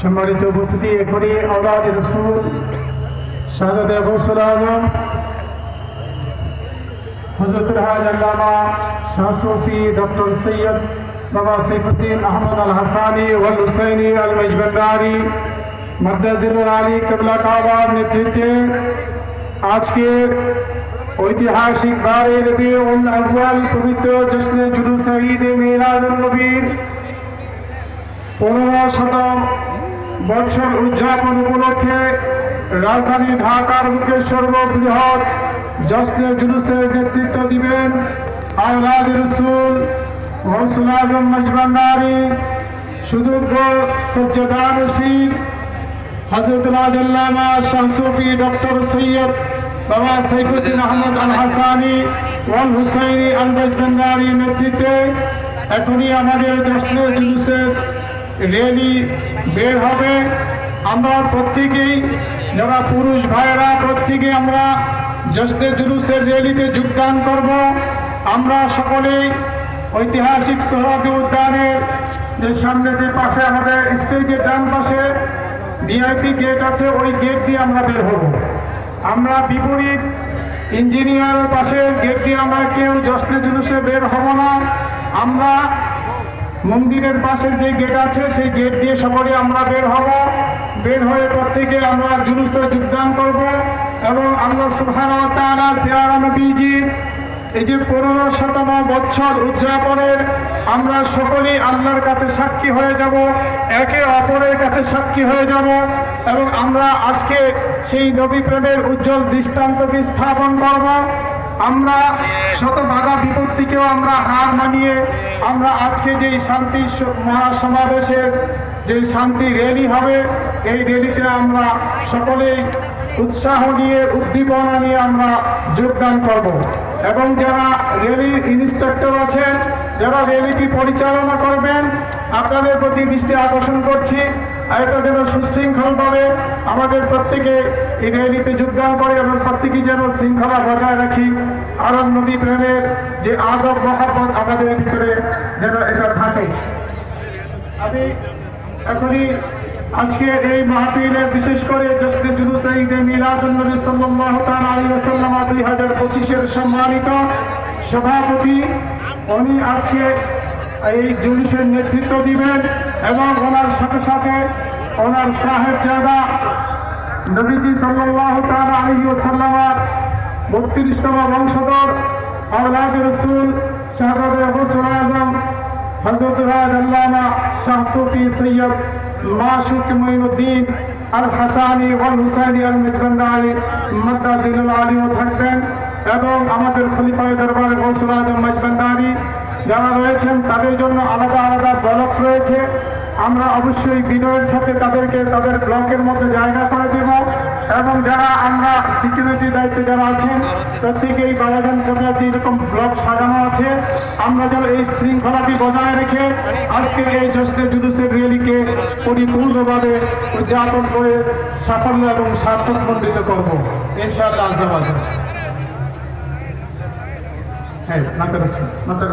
সম্মানিত উপস্থিতি, এখনই আওলাদ রসুল শাহজাদে গৌসুল আজম হজরত রাহাজ আল্লামা শাহ সফি ডক্টর সৈয়দ বাবা সৈফুদ্দিন আহমদ আল হাসানি ওয়াল হুসাইনি আল মজবন্দারি মদ্দাজিল আলী কবলা কাবার নেতৃত্বে আজকের ঐতিহাসিক বারে রবিউল আউয়াল পবিত্র জশ্নে জুলুস ঈদ মিলাদুন নবীর পনেরো শত বছর উদযাপন উপলক্ষে রাজধানী ঢাকার বুকে সর্ববৃহৎ জশ্নে জুলুসের নেতৃত্ব দিবেন আওলাদ রসুল গৌসুল আজম মজবান্ডারি সুযোগ্য সজ্জদান সিং হজরতুল্লাহ শাহসুফি ডক্টর সৈয়দ বাবা সৈফুদ্দিন আহমদ আল হাসানি ওয়াল হুসাইনি আল মজবান্ডারি নেতৃত্বে এখনই আমাদের জশ্নে জুলুসের র্যালি বের হবে। আমরা প্রত্যেকেই, যারা পুরুষ ভাইয়েরা, প্রত্যেকে আমরা জশ্নে জুলুসের র্যালিতে যোগদান করব। আমরা সকলেই ঐতিহাসিক সোহরাদি উদ্যানের যে সামনে যে পাশে আমাদের স্টেজের ডান পাশে ভিআইপি গেট আছে, ওই গেট দিয়ে আমরা বের হব। আমরা বিপরীত ইঞ্জিনিয়ারের পাশে গেট দিয়ে আমরা কেউ জশ্নে জুলুসে বের হব না। আমরা মন্দিরের পাশের যে গেট আছে, সেই গেট দিয়ে সকলে আমরা বের হব। বের হয়ে প্রত্যেকে আমরা জুলুসে যোগদান করব এবং আল্লাহ নবীজির এই যে পনেরো শতম বছর উদযাপনের আমরা সকলেই আল্লাহর কাছে সাক্ষী হয়ে যাব, একে অপরের কাছে সাক্ষী হয়ে যাব এবং আমরা আজকে সেই নবী প্রেমের উজ্জ্বল দৃষ্টান্তকে স্থাপন করব। আমরা শত বাধা বিপত্তিকেও আমরা হার মানিয়ে আমরা আজকে যেই শান্তি মহাসমাবেশের যে শান্তি র্যালি হবে, এই র্যালিতে আমরা সকলেই উৎসাহ নিয়ে, উদ্দীপনা নিয়ে আমরা যোগদান করব। এবং যারা র্যালি ইনস্ট্রাক্টর আছেন, যারা র্যালিটি পরিচালনা করবেন, আপনাদের প্রতি দৃষ্টি আকর্ষণ করছি। আর এটা যেন সুশৃঙ্খলভাবে আমাদের প্রত্যেকে এই র্যালিতে যোগদান করে এবং প্রত্যেকেই যেন শৃঙ্খলা বজায় রাখি। আরব নবী প্রেমের যে আদব মহাব্বত আমাদের ভিতরে যেন এটা থাকে। আমি এখনই আজকে এই মাহফিলে বিশেষ করে জশ্নে জুলুস ঈদে মিলাদুল নবী সাল্লাল্লাহু তাআলা আলাইহি ওয়াসাল্লাম 2025 এর সম্মানিত সভাপতি, উনি আজকে এই জুলুসের নেতৃত্ব দিবেন এবং ওনার সাথে সাথে ওনার সাহেবজাদা নবীজি সাল্লাল্লাহু তাআলা আলাইহি ওয়াসাল্লামের বত্রিশতম বংশধর রসুল শাহজাদে গৌসুল আজম হজরত রাজ আল্লামা শাহ সুফি সৈয়দ মাসুক মঈনুদ্দিন আল হাসানি ওয়াল হুসাইনি আল মিজবান্ডারি মদ্দাজিলুল আলীও থাকবেন এবং আমাদের খলিফায় দরবার গৌসুল আজম মজবান্ডারি যারা রয়েছেন তাদের জন্য আলাদা আলাদা ব্লক রয়েছে। আমরা অবশ্যই বিনয়ের সাথে তাদেরকে তাদের ব্লকের মধ্যে জায়গা করে দেব। এবং যারা আমরা সিকিউরিটি দায়িত্বে যারা আছেন প্রত্যেকেই বাবাজান কবিরার যেরকম ব্লক সাজানো আছে, আমরা যেন এই শৃঙ্খলাটি বজায় রেখে আজকের এই জশ্নে জুলুসের র্যালিকে পরিপূর্ণভাবে উদযাপন করে সাফল্য এবং সার্থকমণ্ডিত করব। ইনশাআল্লাহ আজাবাজ হ্যাঁ নাতার নাতার